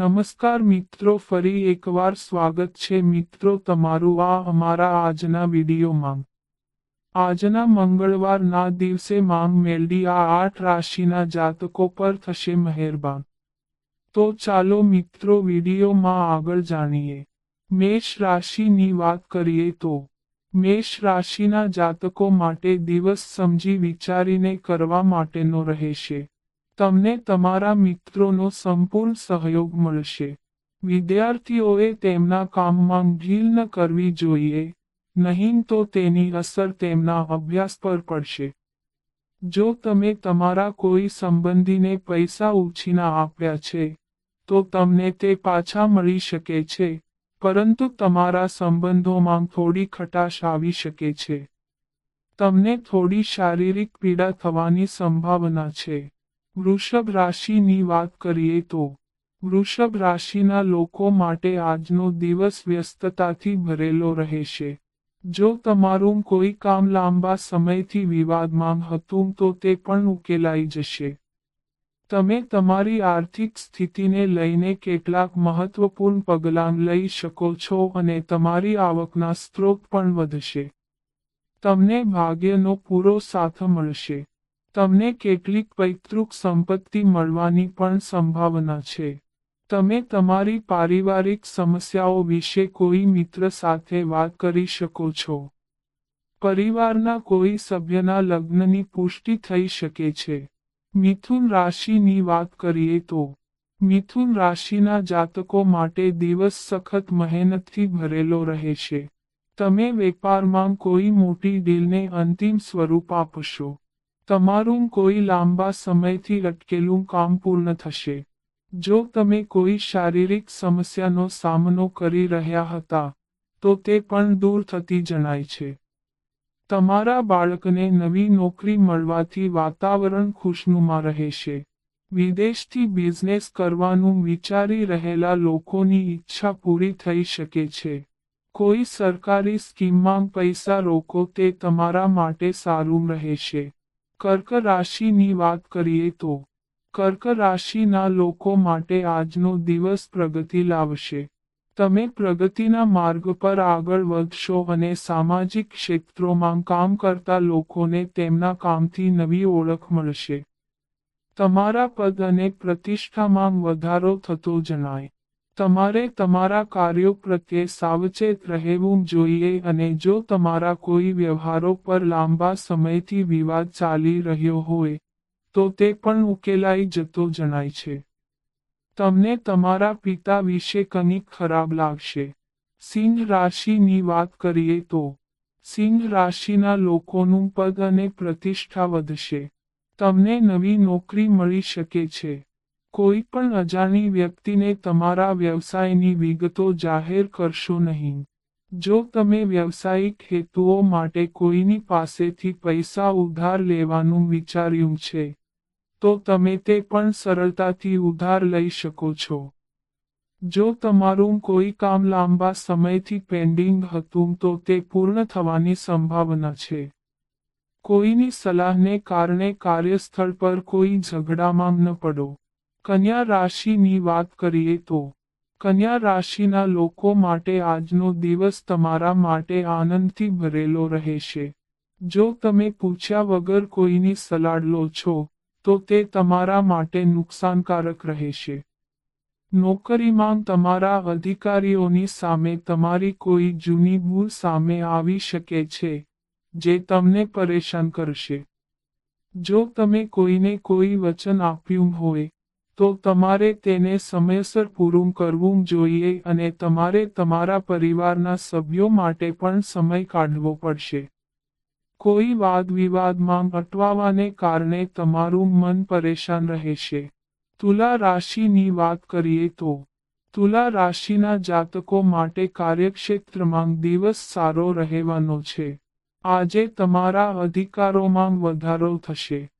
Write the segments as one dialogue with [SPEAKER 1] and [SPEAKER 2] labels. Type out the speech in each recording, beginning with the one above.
[SPEAKER 1] નમસ્કાર મિત્રો, ફરી એકવાર સ્વાગત છે મિત્રો તમારું આ અમારા આજના વિડીયોમાં. આજના મંગળવારના દિવસે માંગ મેળવી આ આઠ રાશિના જાતકો પર થશે મહેરબાન. તો ચાલો મિત્રો વિડીયોમાં આગળ જાણીએ. મેષ રાશિની વાત કરીએ તો, મેષ રાશિના જાતકો માટે દિવસ સમજી વિચારીને કરવા માટેનો રહેશે. તમને તમારા મિત્રોનો સંપૂર્ણ સહયોગ મળશે. વિદ્યાર્થીઓએ તેમના કામમાં ઢીલ ન કરવી જોઈએ, નહીં તો તેની અસર તેમના અભ્યાસ પર પડશે. જો તમે તમારા કોઈ સંબંધીને પૈસા ઉછીના આપ્યા છે, તો તમને તે પાછા મળી શકે છે, પરંતુ તમારા સંબંધોમાં થોડી ખટાશ આવી શકે છે. તમને થોડી શારીરિક પીડા થવાની સંભાવના છે. વૃષભ રાશિની વાત કરીએ તો, વૃષભ રાશિના લોકો માટે આજનો દિવસ વ્યસ્તતાથી ભરેલો રહેશે. જો તમારું કોઈ કામ લાંબા સમયથી વિવાદમાં હતું તો તે પણ ઉકેલાઈ જશે. તમે તમારી આર્થિક સ્થિતિને લઈને કેટલાક મહત્વપૂર્ણ પગલાં લઈ શકો છો અને તમારી આવકના સ્ત્રોત પણ વધશે. તમને ભાગ્યનો પૂરો સાથ મળશે. તમને કેટલીક પૈતૃક સંપત્તિ મળવાની પણ સંભાવના છે. તમે તમારી પારિવારિક સમસ્યાઓ વિશે કોઈ મિત્ર સાથે વાત કરી શકો છો. પરિવારના કોઈ સભ્યના લગ્નની પુષ્ટિ થઈ શકે છે. મિથુન રાશિની વાત કરીએ તો, મિથુન રાશિના જાતકો માટે દિવસ સખત મહેનતથી ભરેલો રહેશે તમે વેપારમાં કોઈ મોટી ડીલને અંતિમ સ્વરૂપ આપશો. તમારું કોઈ લાંબા સમયથી અટકેલું કામ પૂર્ણ થશે. જો તમે કોઈ શારીરિક સમસ્યાનો સામનો કરી રહ્યા હતા, તો તે પણ દૂર થતી જણાય છે. તમારા બાળકને નવી નોકરી મળવાથી વાતાવરણ ખુશનુમા રહેશે. વિદેશથી બિઝનેસ કરવાનું વિચારી રહેલા લોકોની ઈચ્છા પૂરી થઈ શકે છે. કોઈ સરકારી સ્કીમમાં પૈસા રોકો તે તમારા માટે સારું રહેશે. કર્ક રાશિની વાત કરીએ તો, કર્ક રાશિના લોકો માટે આજનો દિવસ પ્રગતિ લાવશે. તમે પ્રગતિના માર્ગ પર આગળ વધશો અને સામાજિક ક્ષેત્રોમાં કામ કરતા લોકોને તેમના કામથી નવી ઓળખ મળશે. તમારા પદ અને પ્રતિષ્ઠામાં વધારો થતો જણાય. તમારે તમારા કાર્યો પ્રત્યે સાવચેત રહેવું જોઈએ અને જો તમારા કોઈ વ્યવહારો પર લાંબા સમયથી વિવાદ ચાલી રહ્યો હોય, તો તે પણ ઉકેલાઈ જતો જણાય છે. તમને તમારા પિતા વિશે કંઈક ખરાબ લાગશે. સિંહ રાશિની વાત કરીએ તો, સિંહ રાશિના લોકોનું પદ અને પ્રતિષ્ઠા વધશે. તમને નવી નોકરી મળી શકે છે. કોઈ પણ અજાણી વ્યક્તિને તમારા વ્યવસાયની વિગતો જાહેર કરશો નહીં. જો તમે વ્યવસાયિક હેતુઓ માટે કોઈની પાસેથી પૈસા ઉધાર લેવાનું વિચાર્યું છે, તો તમે તે પણ સરળતાથી ઉધાર લઈ શકો છો. જો તમારું કોઈ કામ લાંબા સમયથી પેન્ડિંગ હતું, તો તે પૂર્ણ થવાની સંભાવના છે. કોઈની સલાહને કારણે કાર્યસ્થળ પર કોઈ ઝઘડામાં ન પડો. કન્યા રાશિની વાત કરીએ તો, કન્યા રાશિના લોકો માટે આજનો દિવસ તમારા માટે આનંદથી ભરેલો રહેશે. જો તમે પૂછ્યા વગર કોઈની સલાડ લો છો, તો તે તમારા માટે નુકસાનકારક રહેશે. નોકરીમાં તમારા અધિકારીઓની સામે તમારી કોઈ જૂની ભૂલ સામે આવી શકે છે, જે તમને પરેશાન કરશે. જો તમે કોઈને કોઈ વચન આપ્યું હોય તો તમારે તેને સમયસર પૂરું કરવું જોઈએ અને તમારે તમારા પરિવારના સભ્યો માટે પણ સમય કાઢવો પડશે. કોઈ વાદ વિવાદમાં અટવાવાને કારણે તમારું મન પરેશાન રહેશે. તુલા રાશિની વાત કરીએ તો, તુલા રાશિના જાતકો માટે કાર્યક્ષેત્રમાં દિવસ સારો રહેવાનો છે. આજે તમારા અધિકારોમાં વધારો થશે.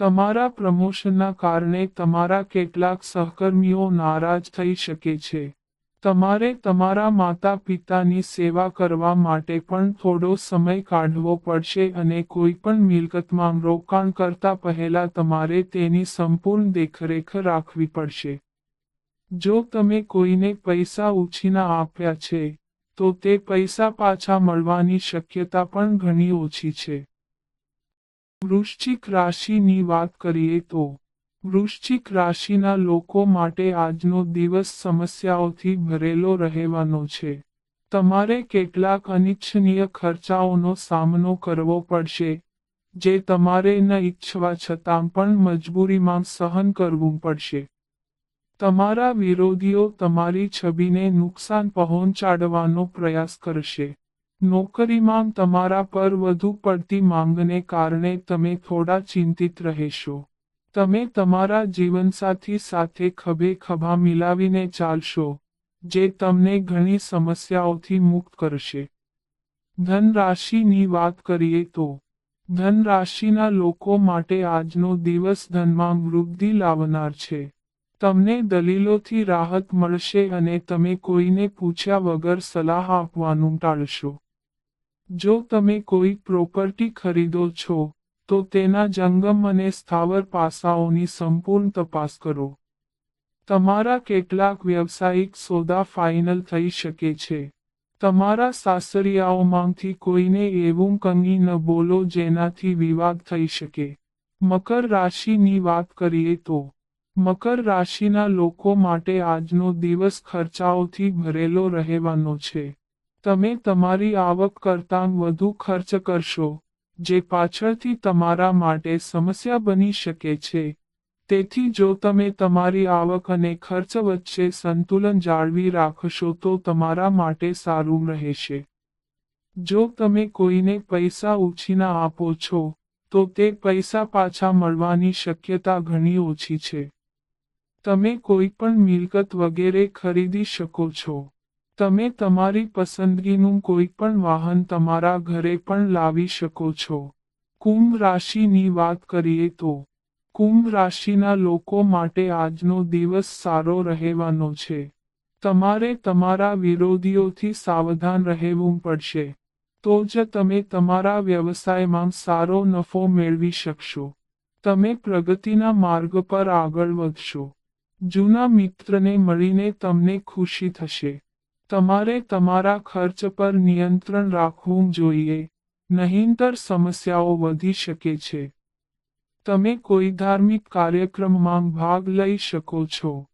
[SPEAKER 1] તમારા પ્રમોશનના કારણે તમારા કેટલાક સહકર્મીઓ નારાજ થઈ શકે છે. તમારે તમારા માતા પિતાની સેવા કરવા માટે પણ થોડો સમય કાઢવો પડશે અને કોઈ પણ મિલકતમાં રોકાણ કરતા પહેલા તમારે તેની સંપૂર્ણ દેખરેખ રાખવી પડશે. જો તમે કોઈને પૈસા ઉછીના આપ્યા છે, તો તે પૈસા પાછા મળવાની શક્યતા પણ ઘણી ઓછી છે. વૃશ્ચિક રાશિની વાત કરીએ તો, વૃશ્ચિક રાશિના લોકો માટે આજનો દિવસ સમસ્યાઓથી ભરેલો રહેવાનો છે. તમારે કેટલાક અનિચ્છનીય ખર્ચાઓનો સામનો કરવો પડશે, જે તમારે ન ઈચ્છવા છતાં પણ મજબૂરીમાં સહન કરવું પડશે. તમારા વિરોધીઓ તમારી છબીને નુકસાન પહોંચાડવાનો પ્રયાસ કરશે. નોકરીમાં તમારા પર વધુ પડતી માંગને કારણે તમે થોડા ચિંતિત રહેશો. તમે તમારા જીવનસાથી સાથે ખભે ખભા મિલાવીને ચાલશો, જે તમને ઘણી સમસ્યાઓથી મુક્ત કરશે. ધન રાશિની વાત કરીએ તો ધન રાશિના લોકો માટે આજનો દિવસ ધનમાં વૃદ્ધિ લાવનાર છે. તમને દલીલોથી રાહત મળશે અને તમે કોઈને પૂછ્યા વગર સલાહ આપવાનું ટાળશો. જો તમે કોઈ પ્રોપર્ટી ખરીદો છો, તો તેના જંગમ અને સ્થાવર પાસાઓની સંપૂર્ણ તપાસ કરો. તમારા કેટલાક વ્યવસાયિક સોદા ફાઇનલ થઈ શકે છે. તમારા સાસરિયાઓમાંથી કોઈને એવું કંગી ન બોલો જેનાથી વિવાદ થઈ શકે. મકર રાશિની વાત કરીએ તો, મકર રાશિના લોકો માટે આજનો દિવસ ખર્ચાઓથી ભરેલો રહેવાનો છે. તમે તમારી આવક કરતાં વધુ ખર્ચ કરશો, જે પાછળથી તમારા માટે સમસ્યા બની શકે છે. તેથી જો તમે તમારી આવક અને ખર્ચ વચ્ચે સંતુલન જાળવી રાખશો તો તમારા માટે સારું રહેશે. જો તમે કોઈને પૈસા ઉછીના આપો છો, તો તે પૈસા પાછા મળવાની શક્યતા ઘણી ઓછી છે. તમે કોઈ પણ મિલકત વગેરે ખરીદી શકો છો. તમે તમારી પસંદગીનું કોઈ પણ વાહન તમારા ઘરે પણ લાવી શકો છો. કુંભ રાશિની વાત કરીએ તો, કુંભ રાશિના લોકો માટે આજનો દિવસ સારો રહેવાનો છે. તમારે તમારા વિરોધીઓથી સાવધાન રહેવું પડશે. તો જ તમે તમારા વ્યવસાયમાં સારો નફો મેળવી શકશો. તમે પ્રગતિના માર્ગ પર આગળ વધશો. જૂના મિત્રને મળીને તમને ખુશી થશે. તમારે તમારા ખર્ચ પર નિયંત્રણ રાખવું જોઈએ, નહીંતર સમસ્યાઓ વધી શકે છે. તમે કોઈ ધાર્મિક કાર્યક્રમમાં ભાગ લઈ શકો છો.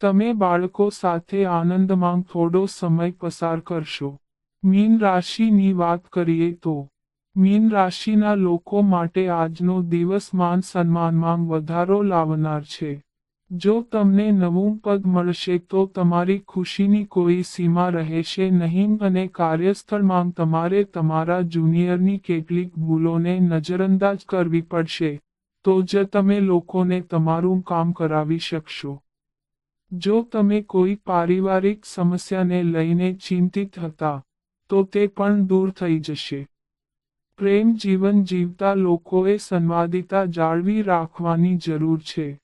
[SPEAKER 1] તમે બાળકો સાથે આનંદમાં થોડો સમય પસાર કરશો. મીન રાશિની વાત કરીએ તો, મીન રાશિના લોકો માટે આજનો દિવસ માન સન્માનમાં વધારો લાવનાર છે. જો તમને નવું પદ મળશે તો તમારી ખુશીની કોઈ સીમા રહેશે નહીં અને કાર્યસ્થળમાં તમારે તમારા જુનિયરની કેટલીક ભૂલોને નજરઅંદાજ કરવી પડશે. તો જ તમે લોકોને તમારું કામ કરાવી શકશો. જો તમે કોઈ પારિવારિક સમસ્યાને લઈને ચિંતિત હતા, તો તે પણ દૂર થઈ જશે. પ્રેમ જીવન જીવતા લોકોએ સંવાદિતા જાળવી રાખવાની જરૂર છે.